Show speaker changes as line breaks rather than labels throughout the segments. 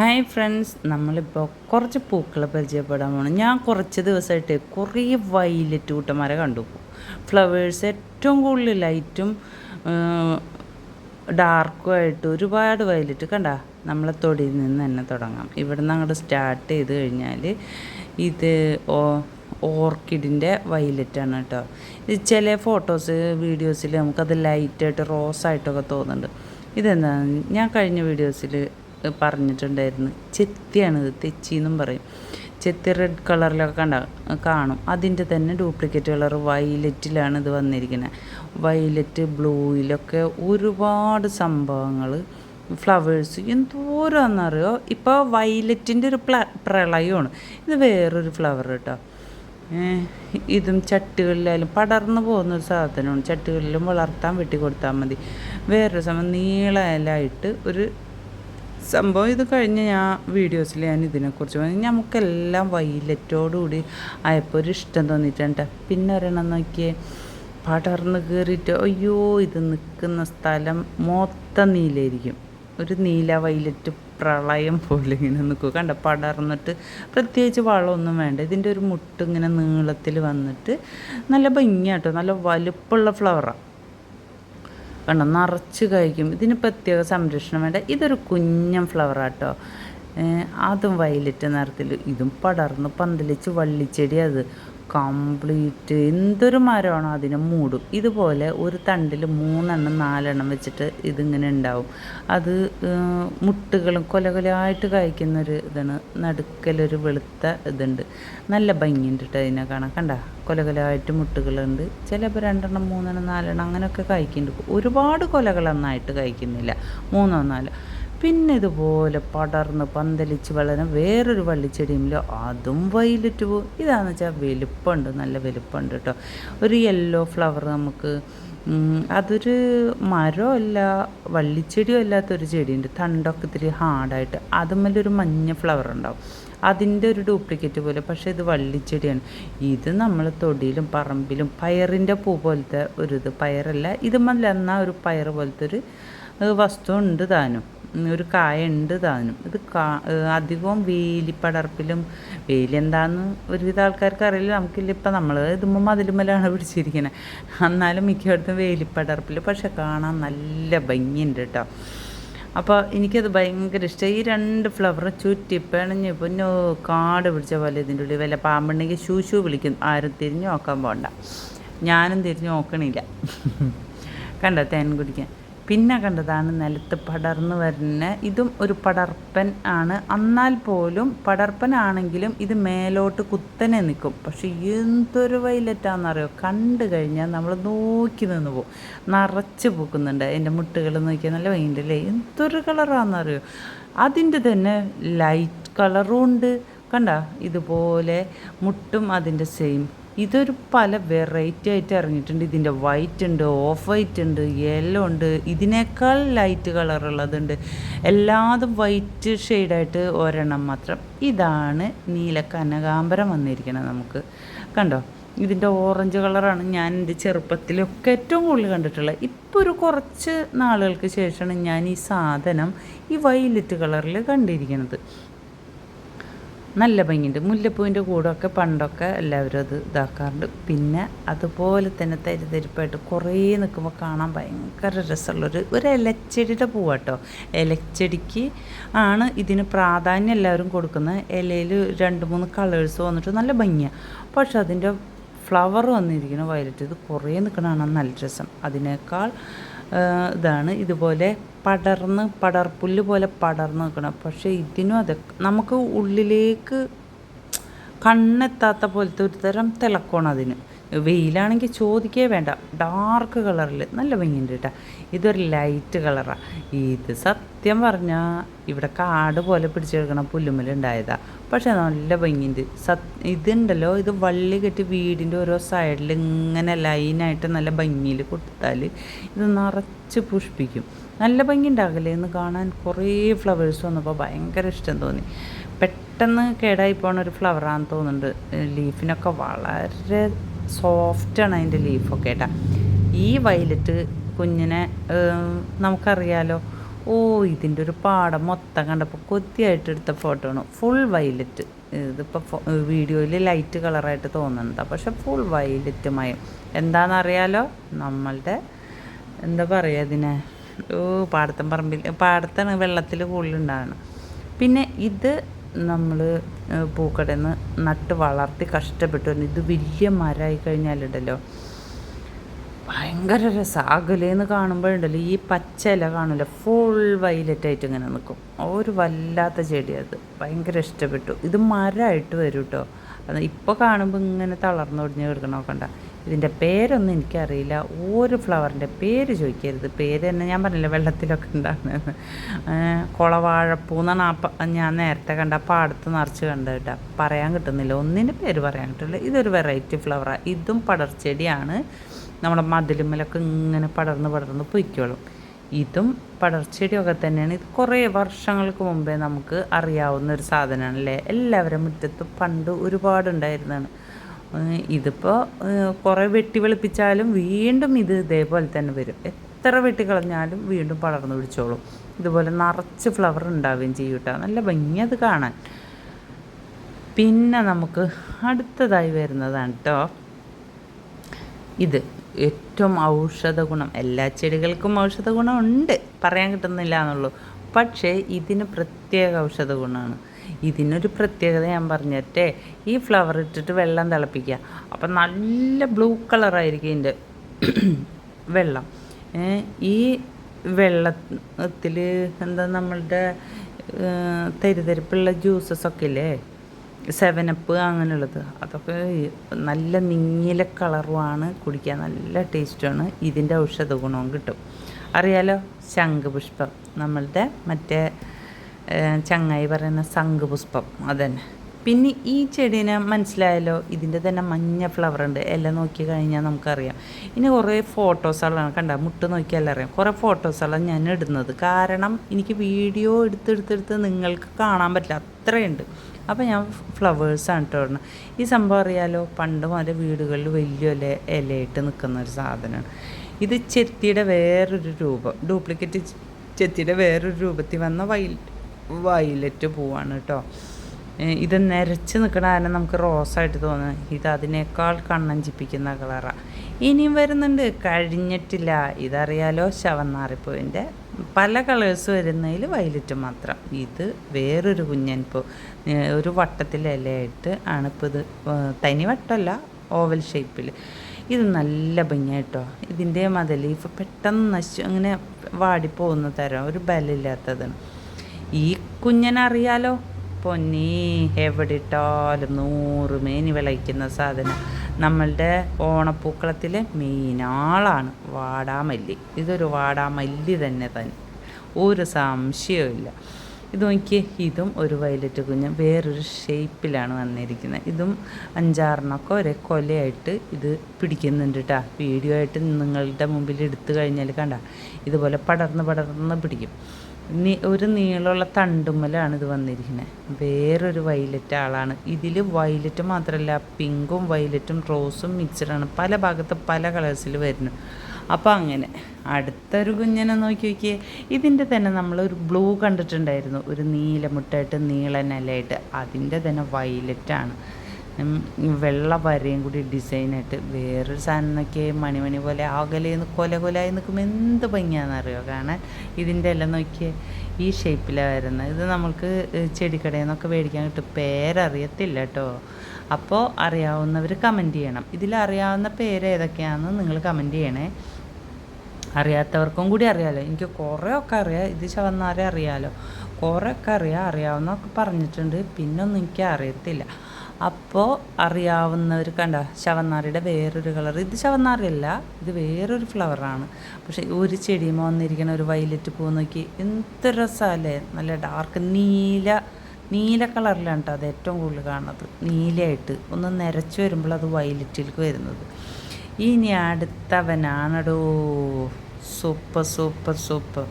Hi friends നമ്മളിപ്പോൾ കുറച്ച് പൂക്കളെ പരിചയപ്പെടാൻ പോകണം ഞാൻ കുറച്ച് ദിവസമായിട്ട് കുറേ വൈലറ്റ് കൂട്ടന്മാരെ കണ്ടു. ഫ്ലവേഴ്സ് ഏറ്റവും കൂടുതൽ ലൈറ്റും ഡാർക്കും ആയിട്ട് ഒരുപാട് വൈലറ്റ് കണ്ട? നമ്മളെ തൊടിയിൽ നിന്ന് തന്നെ തുടങ്ങാം. ഇവിടെ നിന്ന് അങ്ങോട്ട് സ്റ്റാർട്ട് ചെയ്ത് കഴിഞ്ഞാൽ ഇത് ഓർക്കിഡിന്റെ വൈലറ്റാണ് കേട്ടോ. ഇത് ചില ഫോട്ടോസ് വീഡിയോസിൽ നമുക്കത് ലൈറ്റായിട്ട് റോസായിട്ടൊക്കെ തോന്നുന്നുണ്ട്. ഇതെന്താണ് ഞാൻ കഴിഞ്ഞ വീഡിയോസിൽ പറഞ്ഞിട്ടുണ്ടായിരുന്നു. ചെത്തിയാണിത്. തെച്ചി എന്നും പറയും. ചെത്തി റെഡ് കളറിലൊക്കെ കണ്ട കാണും. അതിന്റെ തന്നെ ഡ്യൂപ്ലിക്കേറ്റ് കളർ വൈലറ്റിലാണ് ഇത് വന്നിരിക്കുന്നത്. വൈലറ്റ് ബ്ലൂയിലൊക്കെ ഒരുപാട് സംഭവങ്ങൾ ഫ്ലവേഴ്സ് എന്തോരാന്നറിയോ? ഇപ്പോൾ വൈലറ്റിന്റെ ഒരു പ്ല പ്രളയമാണ്. ഇത് വേറൊരു ഫ്ലവർ കേട്ടോ. ഇതും ചട്ടുകളിലായാലും പടർന്നു പോകുന്ന ഒരു സാധനമാണ്. ചട്ടുകളിലും വളർത്താൻ വെട്ടി കൊടുത്താൽ മതി. വേറൊരു സമയം നീളലായിട്ട് ഒരു സംഭവം ഇത് കഴിഞ്ഞ് ഞാൻ വീഡിയോസിൽ ഞാൻ ഇതിനെക്കുറിച്ച് പറഞ്ഞു. നമുക്കെല്ലാം വൈലറ്റോടുകൂടി ആയപ്പോൾ ഒരു ഇഷ്ടം തോന്നിയിട്ടുണ്ട്. പിന്നെ ഒരെണ്ണം നോക്കിയേ പടർന്ന് കയറിയിട്ട് അയ്യോ ഇത് നിൽക്കുന്ന സ്ഥലം മൊത്തം നീലായിരിക്കും ഒരു നീല വൈലറ്റ് പ്രളയം പോലെ ഇങ്ങനെ നിൽക്കുക കണ്ട പടർന്നിട്ട് പ്രത്യേകിച്ച് വളമൊന്നും വേണ്ട. ഇതിന്റെ ഒരു മുട്ട് ഇങ്ങനെ നീളത്തിൽ വന്നിട്ട് നല്ല ഭംഗിയാട്ടോ. നല്ല വലുപ്പമുള്ള ഫ്ലവറാണ് കണ്ടോ? നിറച്ച് കഴിക്കും. ഇതിന് പ്രത്യേക സംരക്ഷണം വേണ്ട. ഇതൊരു കുഞ്ഞൻ ഫ്ലവറാട്ടോ അതും വയലറ്റ് നിറത്തിൽ ഇതും പടർന്ന് പന്തലിച്ച് വള്ളിച്ചെടി അത്. കംപ്ലീറ്റ് എന്തൊരു മരമാണോ അതിനെ മൂടും. ഇതുപോലെ ഒരു തണ്ടിൽ മൂന്നെണ്ണം നാലെണ്ണം വെച്ചിട്ട് ഇതിങ്ങനെ ഉണ്ടാവും. അത് മുട്ടുകളും കൊല കൊലയായിട്ട് കഴിക്കുന്നൊരു ഇതാണ്. നടുക്കലൊരു വെളുത്ത ഇതുണ്ട്. നല്ല ഭംഗിയുണ്ട് കേട്ടോ അതിനെ കാണാൻ. കണ്ട? കൊല കൊലയായിട്ട് മുട്ടുകളുണ്ട്. ചിലപ്പോൾ രണ്ടെണ്ണം മൂന്നെണ്ണം നാലെണ്ണം അങ്ങനെയൊക്കെ കഴിക്കുന്നുണ്ട് ഒരുപാട് കൊലകളൊന്നായിട്ട് കഴിക്കുന്നില്ല മൂന്നോ നാലോ. പിന്നെ ഇതുപോലെ പടർന്ന് പന്തലിച്ച് വളരെ വേറൊരു വള്ളിച്ചെടിയുമില്ലോ. അതും വൈലറ്റ് പോവും ഇതാണെന്ന് വെച്ചാൽ വലുപ്പമുണ്ട് നല്ല വലുപ്പമുണ്ട് കേട്ടോ. ഒരു യെല്ലോ ഫ്ലവർ നമുക്ക് അതൊരു മരമല്ല വള്ളിച്ചെടിയോ അല്ലാത്തൊരു ചെടിയുണ്ട്. തണ്ടൊക്കെ ഇത്തിരി ഹാർഡായിട്ട്. അതുമല്ലൊരു മഞ്ഞ ഫ്ലവർ ഉണ്ടാവും. അതിന്റെ ഒരു ഡ്യൂപ്ലിക്കേറ്റ് പോലെ പക്ഷേ ഇത് വള്ളിച്ചെടിയാണ്. ഇത് നമ്മൾ തൊടിയിലും പറമ്പിലും പയറിന്റെ പൂ പോലത്തെ ഒരു ഇത് പയറല്ല. ഇത് ഇതുമല്ല എന്നാൽ ഒരു പയർ പോലത്തെ ഒരു വസ്തു ഉണ്ട് താനും. ഒരു കായ ഉണ്ട് താനും. ഇത് കാ അധികവും വേലിപ്പടർപ്പിലും വേലി എന്താണെന്ന് ഒരുവിധ ആൾക്കാർക്ക് അറിയില്ല നമുക്കില്ല ഇപ്പം നമ്മൾ ഇതുമ്പോൾ മതിലുമ്മലാണ് പിടിച്ചിരിക്കുന്നത് എന്നാലും മിക്കയിടത്തും വേലിപ്പടർപ്പിൽ. പക്ഷെ കാണാൻ നല്ല ഭംഗിയുണ്ട് കേട്ടോ അപ്പോൾ എനിക്കത് ഭയങ്കര ഇഷ്ടം. ഈ രണ്ട് ഫ്ലവർ ചുറ്റി പിണഞ്ഞ് കാട് പിടിച്ച പോലെ ഇതിന്റെ ഉള്ളിൽ വല്ല പാമ്പുണ്ടെങ്കിൽ ഷൂ വിളിക്കും. ആരും തിരിഞ്ഞു നോക്കാൻ പോകണ്ട ഞാനും തിരിഞ്ഞു നോക്കണില്ല. കണ്ടോ തേൻ കുടിക്കാൻ? പിന്നെ കണ്ടതാണ് നിലത്ത് പടർന്നു വരുന്ന ഇതും ഒരു പടർപ്പൻ ആണ്. എന്നാൽ പോലും പടർപ്പനാണെങ്കിലും ഇത് മേലോട്ട് കുത്തനെ നിൽക്കും. പക്ഷേ എന്തൊരു വൈലറ്റാണെന്നറിയോ കണ്ടു കഴിഞ്ഞാൽ നമ്മൾ നോക്കി നിന്ന് പോകും നിറച്ച് പൂക്കുന്നുണ്ട്. എന്റെ മുട്ടുകൾ നോക്കിയാൽ നല്ല വൈകിട്ടില്ലേ എന്തൊരു കളറാണെന്നറിയോ അതിന്റെ തന്നെ ലൈറ്റ് കളറും ഉണ്ട്. കണ്ട? ഇതുപോലെ മുട്ടും അതിന്റെ സെയിം. ഇതൊരു പല വെറൈറ്റി ആയിട്ട് ഇറങ്ങിയിട്ടുണ്ട്. ഇതിന്റെ വൈറ്റ് ഉണ്ട് ഓഫ് വൈറ്റ് ഉണ്ട് യെല്ലോ ഉണ്ട്. ഇതിനേക്കാൾ ലൈറ്റ് കളറുള്ളതുണ്ട് എല്ലാതും വൈറ്റ് ഷെയ്ഡായിട്ട് ഒരെണ്ണം മാത്രം. ഇതാണ് നീല കനകാംബരം വന്നിരിക്കുന്നത് നമുക്ക്. കണ്ടോ? ഇതിന്റെ ഓറഞ്ച് കളറാണ് ഞാൻ എന്റെ ചെറുപ്പത്തിലൊക്കെ ഏറ്റവും കൂടുതൽ കണ്ടിട്ടുള്ളത്. ഇപ്പോൾ ഒരു കുറച്ച് നാളുകൾക്ക് ശേഷമാണ് ഞാൻ ഈ സാധനം ഈ വൈലറ്റ് കളറിൽ കണ്ടിരിക്കുന്നത്. നല്ല ഭംഗിയുണ്ട്. മുല്ലപ്പൂവിന്റെ കൂടൊക്കെ പണ്ടൊക്കെ എല്ലാവരും അത് ഇതാക്കാറുണ്ട്. പിന്നെ അതുപോലെ തന്നെ തരിതരിപ്പായിട്ട് കുറേ നിൽക്കുമ്പോൾ കാണാൻ ഭയങ്കര രസമുള്ളൊരു ഒരു ഇലച്ചെടിയുടെ പൂവാട്ടോ. ഇലച്ചെടിക്ക് ആണ് ഇതിന് പ്രാധാന്യം എല്ലാവരും കൊടുക്കുന്നത്. ഇലയിൽ രണ്ട് മൂന്ന് കളേഴ്സ് വന്നിട്ട് നല്ല ഭംഗിയാണ് പക്ഷെ അതിന്റെ ഫ്ലവർ വന്നിരിക്കുന്ന വയലറ്റ് ഇത് കുറേ നിൽക്കണതാണ് നല്ല രസം. അതിനേക്കാൾ ഇതാണ്. ഇതുപോലെ പടർന്ന് പടർപ്പുല്ല് പോലെ പടർന്ന് നിൽക്കണം. പക്ഷേ ഇതിനും അതെ നമുക്ക് ഉള്ളിലേക്ക് കണ്ണെത്താത്ത പോലത്തെ ഒരു തരം തിളക്കമാണ് അതിന്. വെയിലാണെങ്കിൽ ചോദിക്കേ വേണ്ട. ഡാർക്ക് കളറിൽ നല്ല ഭംഗിയുണ്ട് കേട്ടോ. ഇതൊരു ലൈറ്റ് കളറാണ് ഇത് സത്യം പറഞ്ഞാൽ ഇവിടെ കാട് പോലെ പിടിച്ചെടുക്കണ പുല്ലുമലുണ്ടായതാണ് പക്ഷേ നല്ല ഭംഗിയുണ്ട്. സത് ഇതുണ്ടല്ലോ ഇത് വള്ളി കെട്ടി വീടിന്റെ ഓരോ സൈഡിൽ ഇങ്ങനെ ലൈനായിട്ട് നല്ല ഭംഗിയിൽ കൊടുത്താൽ ഇത് നിറച്ച് പുഷ്പിക്കും. നല്ല ഭംഗി ഉണ്ടാകില്ലേ എന്ന് കാണാൻ കുറേ ഫ്ലവേഴ്സ് വന്നപ്പോൾ ഭയങ്കര ഇഷ്ടം തോന്നി. പെട്ടെന്ന് കേടായി പോണ ഒരു ഫ്ലവറാണെന്ന് തോന്നുന്നുണ്ട്. ലീഫിനൊക്കെ വളരെ സോഫ്റ്റാണ് അതിന്റെ ലീഫൊക്കെ കേട്ടാ. ഈ വയലറ്റ് കുഞ്ഞിനെ നമുക്കറിയാലോ. ഓ ഇതിന്റെ ഒരു പാടം മൊത്തം കണ്ടപ്പോൾ കൊത്തിയായിട്ട് എടുത്ത ഫോട്ടോ ആണ്. ഫുൾ വയലറ്റ് ഇതിപ്പോൾ വീഡിയോയിൽ ലൈറ്റ് കളറായിട്ട് തോന്നുന്നുണ്ട് പക്ഷെ ഫുൾ വൈലറ്റ് മയം. എന്താണെന്നറിയാലോ? നമ്മളുടെ എന്താ പറയുക ഇതിനെ? ഓ പാടത്തം പറമ്പിൽ പാടത്താണ് വെള്ളത്തിൽ കൂടുതലുണ്ടാകണം പിന്നെ ഇത് നമ്മൾ പൂക്കടയിൽ നിന്ന് നട്ട് വളർത്തി കഷ്ടപ്പെട്ടു. ഇത് വലിയ മരമായി കഴിഞ്ഞാലുണ്ടല്ലോ ഭയങ്കര രസം. അകലേന്ന് കാണുമ്പോഴുണ്ടല്ലോ ഈ പച്ച ഇല കാണില്ല ഫുൾ വൈലറ്റ് ആയിട്ട് ഇങ്ങനെ നിൽക്കും ഒരു വല്ലാത്ത ചെടി അത്. ഭയങ്കര ഇഷ്ടപ്പെട്ടു. ഇത് മരമായിട്ട് വരും കേട്ടോ അത് ഇപ്പോൾ കാണുമ്പോൾ ഇങ്ങനെ തളർന്നൊടിഞ്ഞ് കിടക്കണ നോക്കണ്ട. ഇതിന്റെ പേരൊന്നും എനിക്കറിയില്ല. ഒരു ഫ്ലവറിന്റെ പേര് ചോദിക്കരുത്. പേര് തന്നെ ഞാൻ പറഞ്ഞില്ല വെള്ളത്തിലൊക്കെ ഉണ്ടാകുന്നത് കുളവാഴപ്പൂ എന്നാണ് ആ ഞാൻ നേരത്തെ കണ്ട പാടത്ത് നിറച്ച് കണ്ട കേട്ടോ. പറയാൻ കിട്ടുന്നില്ല. ഒന്നിന്റെ പേര് പറയാൻ കിട്ടില്ല ഇതൊരു വെറൈറ്റി ഫ്ലവറാണ് ഇതും പടർച്ചെടിയാണ്. നമ്മുടെ മതിലുമ്മലൊക്കെ ഇങ്ങനെ പടർന്ന് പടർന്ന് പൊയ്ക്കോളും. ഇതും പടർച്ചെടിയൊക്കെ തന്നെയാണ്. ഇത് കുറേ വർഷങ്ങൾക്ക് മുമ്പേ നമുക്ക് അറിയാവുന്ന ഒരു സാധനമാണ് അല്ലേ എല്ലാവരും മുറ്റത്തും പണ്ട് ഒരുപാടുണ്ടായിരുന്നതാണ്. ഇതിപ്പോൾ കുറേ വെട്ടി വെളുപ്പിച്ചാലും വീണ്ടും ഇത് ഇതേപോലെ തന്നെ വരും. എത്ര വെട്ടി കളഞ്ഞാലും വീണ്ടും പടർന്നു പിടിച്ചോളും. ഇതുപോലെ നിറച്ച് ഫ്ലവർ ഉണ്ടാവുകയും ചെയ്യും കേട്ടോ. നല്ല ഭംഗി അത് കാണാൻ. പിന്നെ നമുക്ക് അടുത്തതായി വരുന്നതാണ് കേട്ടോ ഇത് ഏറ്റവും ഔഷധ ഗുണം. എല്ലാ ചെടികൾക്കും ഔഷധ ഉണ്ട് പറയാൻ കിട്ടുന്നില്ല എന്നുള്ളൂ. പക്ഷേ ഇതിന് പ്രത്യേക ഔഷധ ഗുണമാണ്. ഇതിനൊരു പ്രത്യേകത ഞാൻ പറഞ്ഞിട്ടേ ഈ ഫ്ലവർ ഇട്ടിട്ട് വെള്ളം തിളപ്പിക്കുക. അപ്പം നല്ല ബ്ലൂ കളറായിരിക്കും ഇതിന്റെ വെള്ളം. ഈ വെള്ളത്തിൽ എന്താ നമ്മളുടെ തരിതരിപ്പുള്ള ജ്യൂസസ് ഒക്കെ ഇല്ലേ? സെവനപ്പ് അങ്ങനെയുള്ളത്. അതൊക്കെ നല്ല നീല കളറുമാണ് കുടിക്കാൻ നല്ല ടേസ്റ്റാണ് ഇതിന്റെ ഔഷധ ഗുണവും കിട്ടും. അറിയാലോ? ശംഖുപുഷ്പം. നമ്മളുടെ മറ്റേ ചങ്ങായി പറയുന്ന ശംഖുപുഷ്പം അതന്നെ. പിന്നെ ഈ ചെടീനെ മനസ്സിലായല്ലോ ഇതിന്റെ തന്നെ മഞ്ഞ ഫ്ലവർ ഉണ്ട്. എല്ലാം നോക്കി കഴിഞ്ഞാൽ നമുക്കറിയാം. ഇനി കുറേ ഫോട്ടോസുകളാണ് കണ്ട മുട്ട് നോക്കിയാൽ അറിയാം. കുറേ ഫോട്ടോസുകളാണ് ഞാൻ ഇടുന്നത്. കാരണം എനിക്ക് വീഡിയോ എടുത്തെടുത്തെടുത്ത് നിങ്ങൾക്ക് കാണാൻ പറ്റില്ല. അത്രയുണ്ട്. അപ്പോൾ ഞാൻ ഫ്ലവേഴ്സാണ് കേട്ടോ ഇടണം ഈ സംഭവം അറിയാലോ? പണ്ട് മുതൽ വീടുകളിൽ വലിയ ഇല ഇലയിട്ട് നിൽക്കുന്ന ഒരു സാധനമാണ്. ഇത് ചെത്തിയുടെ വേറൊരു രൂപം. ഡ്യൂപ്ലിക്കേറ്റ് ചെത്തിയുടെ വേറൊരു രൂപത്തിൽ വന്ന വൈൽ വയലറ്റ് പൂവാണ് കേട്ടോ. ഇത് നിരച്ച് നിൽക്കണ കാരണം നമുക്ക് റോസായിട്ട് തോന്നുന്നു. ഇത് അതിനേക്കാൾ കണ്ണഞ്ചിപ്പിക്കുന്ന കളറാണ് ഇനിയും വരുന്നുണ്ട്. കഴിഞ്ഞിട്ടില്ല. ഇതറിയാലോ ശവന്നാറിപ്പൂവിന്റെ പല കളേഴ്സ് വരുന്നതിൽ വയലറ്റ് മാത്രം. ഇത് വേറൊരു കുഞ്ഞൻ പൂ. ഒരു വട്ടത്തിലായിട്ട് ആണിപ്പോൾ ഇത്. തനി വട്ടമല്ല ഓവൽ ഷേപ്പിൽ. ഇത് നല്ല ഭംഗിയായിട്ടോ ഇതിന്റെ മത ലീഫ് പെട്ടെന്ന് നശിച്ചു അങ്ങനെ വാടിപ്പോകുന്ന തരം. ഒരു ബലമില്ലാത്തതാണ്. ഈ കുഞ്ഞനറിയാലോ? പൊന്നി എവിടെ ഇട്ടാലും നൂറ് മേനി വിളയിക്കുന്ന സാധനം. നമ്മളുടെ ഓണപ്പൂക്കളത്തിലെ മെയിനാളാണ് വാടാമല്ലി. ഇതൊരു വാടാമല്ലി തന്നെ തന്നെ. ഒരു സംശയമില്ല ഇത് നോക്കിയേ ഇതും ഒരു വയലറ്റ് കുഞ്ഞ്. വേറൊരു ഷേപ്പിലാണ് വന്നിരിക്കുന്നത്. ഇതും അഞ്ചാറിനൊക്കെ ഒരേ കൊലയായിട്ട് ഇത് പിടിക്കുന്നുണ്ട് കേട്ടോ വീഡിയോ ആയിട്ട് നിങ്ങളുടെ മുമ്പിൽ എടുത്തു കഴിഞ്ഞാൽ കണ്ട. ഇതുപോലെ പടർന്ന് പടർന്ന് പിടിക്കും. ഒരു നീളമുള്ള തണ്ടുമ്മലാണ് ഇത് വന്നിരിക്കുന്നത് വേറൊരു വൈലറ്റ് ആളാണ്. ഇതിൽ വൈലറ്റ് മാത്രമല്ല പിങ്കും വൈലറ്റും റോസും മിക്സഡാണ്. പല ഭാഗത്ത് പല കളേഴ്സിൽ വരുന്നു. അപ്പോൾ അങ്ങനെ അടുത്തൊരു കുഞ്ഞനെ നോക്കി നോക്കിയേ. ഇതിന്റെ തന്നെ നമ്മളൊരു ബ്ലൂ കണ്ടിട്ടുണ്ടായിരുന്നു. ഒരു നീലമുട്ടായിട്ട് നീളനലായിട്ട് അതിന്റെ തന്നെ വൈലറ്റാണ്. വെള്ള വരയും കൂടി ഡിസൈനായിട്ട് വേറൊരു സാധനം നോക്കിയേ മണിമണി പോലെ അകലേന്ന് കൊല കൊലായി നിൽക്കുമ്പോൾ എന്ത് ഭംഗിയാണെന്നറിയോ കാണാൻ? ഇതിന്റെ എല്ലാം നോക്കിയേ ഈ ഷേപ്പിലാണ് വരുന്നത് ഇത് നമുക്ക് ചെടിക്കടയിൽ നിന്നൊക്കെ മേടിക്കാൻ കിട്ടും. പേരറിയത്തില്ല കേട്ടോ. അപ്പോൾ അറിയാവുന്നവർ കമന്റ് ചെയ്യണം. ഇതിലറിയാവുന്ന പേര് ഏതൊക്കെയാണെന്ന് നിങ്ങൾ കമന്റ് ചെയ്യണേ. അറിയാത്തവർക്കും കൂടി അറിയാമല്ലോ എനിക്ക് കുറേ ഒക്കെ അറിയാം. ഇത് ചവന്നാരെ അറിയാമല്ലോ കുറേ ഒക്കെ അറിയാം. അറിയാവുന്നൊക്കെ പറഞ്ഞിട്ടുണ്ട്. പിന്നൊന്നും എനിക്ക് അറിയത്തില്ല. അപ്പോൾ അറിയാവുന്നവർ കണ്ട ശവന്നാറിയുടെ വേറൊരു കളർ. ഇത് ശവന്നാറിയല്ല ഇത് വേറൊരു ഫ്ലവറാണ് പക്ഷേ ഒരു ചെടിയുമ്പോൾ വന്നിരിക്കുന്ന ഒരു വയലറ്റ് പൂ നോക്കി എന്ത് രസമല്ലേ നല്ല ഡാർക്ക് നീല നീല കളറിലാണ് കേട്ടോ അത് ഏറ്റവും കൂടുതൽ കാണുന്നത്. നീലയായിട്ട് ഒന്ന് നിരച്ച് വരുമ്പോൾ അത് വൈലറ്റിലേക്ക് വരുന്നത്. ഇനി അടുത്തവനാണടോ. Super super super.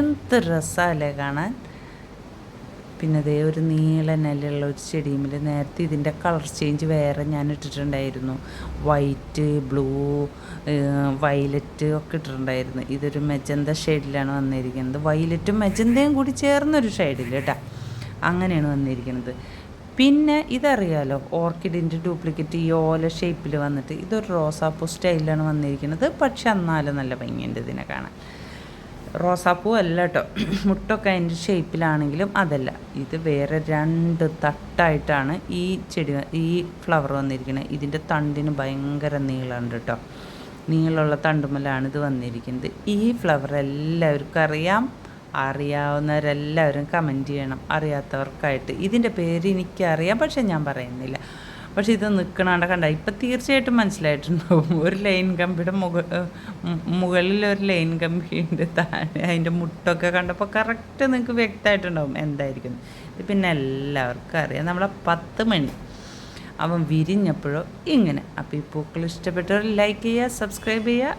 എന്ത് രസമല്ലേ കാണാൻ? പിന്നെ അതേ ഒരു നീല നിലയുള്ള ഒരു ചെടിയുമിൽ നേരത്തെ ഇതിന്റെ കളർ ചേഞ്ച് വേറെ ഞാൻ ഇട്ടിട്ടുണ്ടായിരുന്നു. വൈറ്റ് ബ്ലൂ വയലറ്റ് ഒക്കെ ഇട്ടിട്ടുണ്ടായിരുന്നു. ഇതൊരു മെജന്ത ഷെയ്ഡിലാണ് വന്നിരിക്കുന്നത്. വയലറ്റും മെജന്തയും കൂടി ചേർന്നൊരു ഷെയ്ഡിൽ കേട്ടോ. അങ്ങനെയാണ് വന്നിരിക്കുന്നത്. പിന്നെ ഇതറിയാലോ ഓർക്കിഡിന്റെ ഡ്യൂപ്ലിക്കേറ്റ് ഈ ഓല ഷേപ്പിൽ വന്നിട്ട് ഇതൊരു റോസാപ്പൂ സ്റ്റൈലിലാണ് വന്നിരിക്കുന്നത്. പക്ഷെ എന്നാലും നല്ല ഭംഗിയുണ്ട് ഇതിനെ കാണാൻ. റോസാപ്പൂ അല്ല കേട്ടോ മുട്ടൊക്കെ അതിന്റെ ഷേപ്പിലാണെങ്കിലും അതല്ല. ഇത് വേറെ രണ്ട് തട്ടായിട്ടാണ് ഈ ചെടി ഈ ഫ്ലവർ വന്നിരിക്കുന്നത് ഇതിന്റെ തണ്ടിന് ഭയങ്കര നീളമുണ്ട് കേട്ടോ നീളമുള്ള തണ്ടുമല്ലാണ് ഇത് വന്നിരിക്കുന്നത്. ഈ ഫ്ലവർ എല്ലാവർക്കും അറിയാം. അറിയാവുന്നവരെല്ലാവരും കമന്റ് ചെയ്യണം. അറിയാത്തവർക്കായിട്ട്. ഇതിന്റെ പേര് എനിക്കറിയാം പക്ഷെ ഞാൻ പറയുന്നില്ല. പക്ഷെ ഇത് നിൽക്കണാണ്ട കണ്ട. ഇപ്പം തീർച്ചയായിട്ടും മനസ്സിലായിട്ടുണ്ടാവും. ഒരു ലൈൻ കമ്പിയുടെ മുക മുകളിൽ ഒരു ലൈൻ കമ്പിയുണ്ട്. താഴെ അതിന്റെ മുട്ടൊക്കെ കണ്ടപ്പോൾ കറക്റ്റ് നിങ്ങൾക്ക് വ്യക്തമായിട്ടുണ്ടാവും എന്തായിരിക്കും. ഇത് പിന്നെ എല്ലാവർക്കും അറിയാം. നമ്മളെ പത്ത് മണി. അവൻ വിരിഞ്ഞപ്പോഴോ ഇങ്ങനെ. അപ്പോൾ ഈ പൂക്കൾ ഇഷ്ടപ്പെട്ടവർ ലൈക്ക് ചെയ്യുക സബ്സ്ക്രൈബ് ചെയ്യുക.